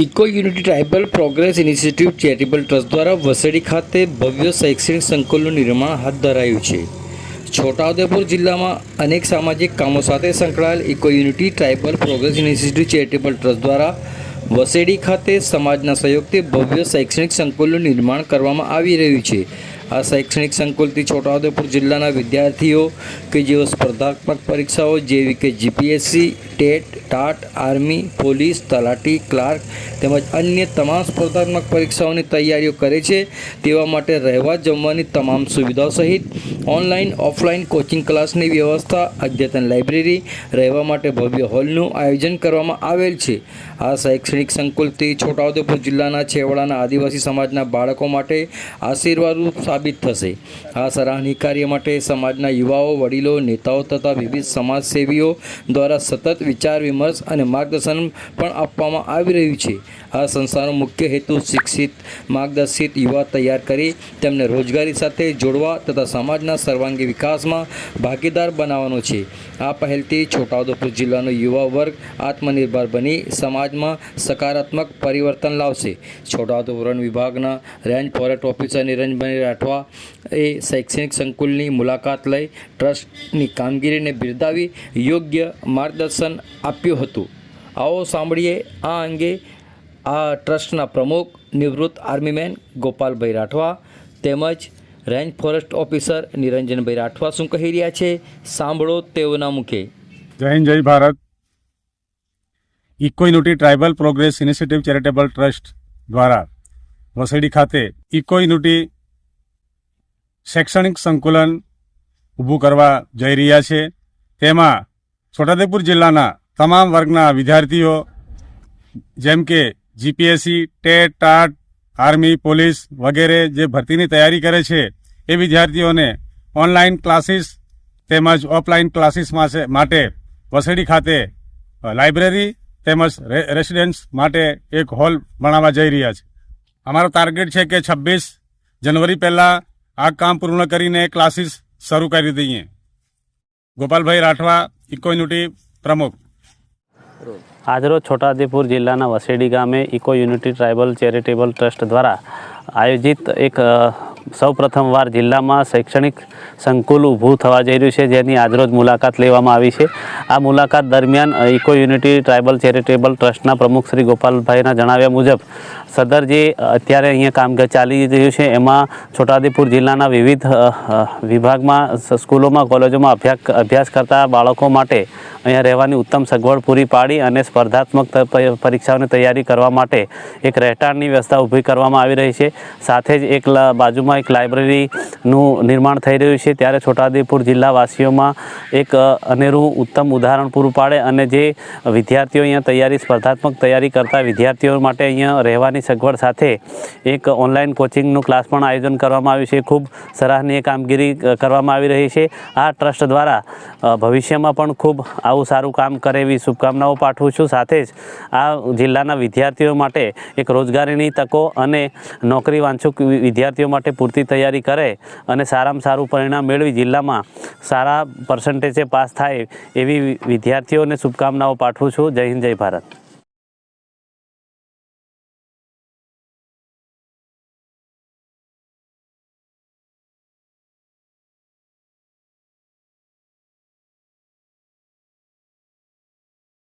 Eco unity tribal progress initiative charitable trust દ્વારા વસેડી ખાતે ભવ્ય શૈક્ષણિક સંકુલનું નિર્માણ હાથ ધરાયું છે. છોટાઉદેપુર જિલ્લામાં અનેક સામાજિક કામો સાથે સંકળાયેલ eco unity tribal progress initiative charitable trust દ્વારા વસેડી ખાતે સમાજના સહયોગથી ભવ્ય શૈક્ષણિક સંકુલનું નિર્માણ કરવામાં આવી રહ્યું છે. આ શૈક્ષણિક સંકુલથી છોટાઉદેપુર જિલ્લાના વિદ્યાર્થીઓ કે જેઓ સ્પર્ધાત્મક પરીક્ષાઓ જેવી કે GPSC TET TAT army, police, તલાટી, ક્લાર્ક તેમજ અન્ય તમામ સ્પર્ધાત્મક પરીક્ષાઓની તૈયારીઓ કરે છે. તેવા માટે રહેવા જમવાની તમામ સુવિધાઓ સહિત ઓનલાઈન, ઓફલાઈન કોચિંગ ક્લાસની વ્યવસ્થા, અદ્યતન લાઇબ્રેરી, રહેવા માટે ભવ્ય હોલનું આયોજન કરવામાં આવેલ છે. આ શૈક્ષણિક સંકુલથી છોટાઉદેપુર જિલ્લાના છેવાડાના આદિવાસી સમાજના બાળકો માટે આશીર્વાદરૂપ સાબિત થશે. આ સરાહનીય કાર્ય માટે સમાજના યુવાઓ, વડીલો, નેતાઓ તથા વિવિધ સમાજસેવીઓ દ્વારા સતત વિચાર વિમર્શ અને માર્ગદર્શન પણ આપવામાં આવી રહ્યું છે. આ સંસ્થાનો મુખ્ય હેતુ શિક્ષિત, માર્ગદર્શિત યુવા તૈયાર કરી તેમને રોજગારી સાથે જોડવા તથા સમાજના સર્વાંગી વિકાસમાં ભાગીદાર બનાવવાનો છે. આ પહેલથી છોટાઉદેપુર જિલ્લાનો યુવા વર્ગ આત્મનિર્ભર બની સમાજમાં સકારાત્મક પરિવર્તન લાવશે. છોટાઉદેપુર વિભાગના range forest officer Niranjanbhai Rathwa એ શૈક્ષણિક સંકુલની મુલાકાત લઈ ટ્રસ્ટની કામગીરીને બિરદાવી યોગ્ય માર્ગદર્શન આપ્યું. હતું. આવો સાંભળીએ આ અંગે આ ટ્રસ્ટના પ્રમુખ નિવૃત્ત આર્મીમેન ગોપાલભાઈ રાઠવા તેમજ range forest officer Niranjanbhai Rathwa શું કહી રહ્યા છે? સાંભળો તેઓના મુખે. જય હિન્દ, જય Bharat. Eco unity tribal progress initiative charitable trust દ્વારા વસેડી ખાતે ઇકો યુનિટી શૈક્ષણિક સંકુલન ઊભું કરવા જઈ રહ્યા છે. તેમાં છોટાદેપુર જિલ્લાના તમામ વર્ગના વિદ્યાર્થીઓ, જેમ કે GPSC TET, TAT, army, police વગેરે જે ભરતીની તૈયારી કરે છે, એ વિદ્યાર્થીઓને ઓનલાઈન ક્લાસીસ તેમજ ઓફલાઈન ક્લાસીસ માટે વસેડી ખાતે લાઇબ્રેરી તેમજ રેસિડેન્સ માટે એક હોલ બનાવવા જઈ રહ્યા છે. અમારો ટાર્ગેટ છે કે છવ્વીસ જનવરી પહેલાં આ કામ પૂર્ણ કરીને ક્લાસીસ શરૂ કરી દઈએ. ગોપાલભાઈ રાઠવા, ઇકોન્યુટી પ્રમુખ. આજરોજ છોટાઉદેપુર જિલ્લાના વસેડી ગામે eco unity tribal charitable trust દ્વારા આયોજિત એક સૌ પ્રથમવાર જિલ્લામાં શૈક્ષણિક સંકુલ ઊભું થવા જઈ રહ્યું છે. જેની આજરોજ મુલાકાત લેવામાં આવી છે. આ મુલાકાત દરમિયાન ઇકો યુનિટી ટ્રાઇબલ ચેરિટેબલ ટ્રસ્ટના પ્રમુખ શ્રી ગોપાલભાઈના જણાવ્યા મુજબ સદર જે અત્યારે અહીંયા કામગીરી ચાલી રહ્યું છે, એમાં છોટાઉદેપુર જિલ્લાના વિવિધ વિભાગમાં સ્કૂલોમાં, કોલેજોમાં અભ્યાસ અભ્યાસ કરતા બાળકો માટે અહીંયા રહેવાની ઉત્તમ સગવડ પૂરી પાડી અને સ્પર્ધાત્મક પરીક્ષાઓની તૈયારી કરવા માટે એક રહેઠાણની વ્યવસ્થા ઊભી કરવામાં આવી રહી છે. સાથે જ એક બાજુમાં એક લાઇબ્રેરીનું નિર્માણ થઈ રહ્યું છે. ત્યારે છોટાઉદેપુર જિલ્લાવાસીઓમાં એક અનેરું ઉત્તમ ઉદાહરણ પૂરું પાડે અને જે વિદ્યાર્થીઓ અહીંયા તૈયારી, સ્પર્ધાત્મક તૈયારી કરતા વિદ્યાર્થીઓ માટે અહીંયા રહેવાની સગવડ સાથે એક ઓનલાઈન કોચિંગનું ક્લાસ પણ આયોજન કરવામાં આવ્યું છે. ખૂબ સરાહનીય કામગીરી કરવામાં આવી રહી છે. આ ટ્રસ્ટ દ્વારા ભવિષ્યમાં પણ ખૂબ આવું સારું કામ કરે એવી શુભકામનાઓ પાઠવું છું. સાથે જ આ જિલ્લાના વિદ્યાર્થીઓ માટે એક રોજગારીની તકો અને નોકરી વાંછુક વિદ્યાર્થીઓ માટે પૂરતી તૈયારી કરે અને સારામાં સારું પરિણામ મેળવી જિલ્લામાં સારા પર્સન્ટેજે પાસ થાય એવી વિદ્યાર્થીઓને શુભકામનાઓ પાઠવું છું. જય હિન્દ, જય ભારત.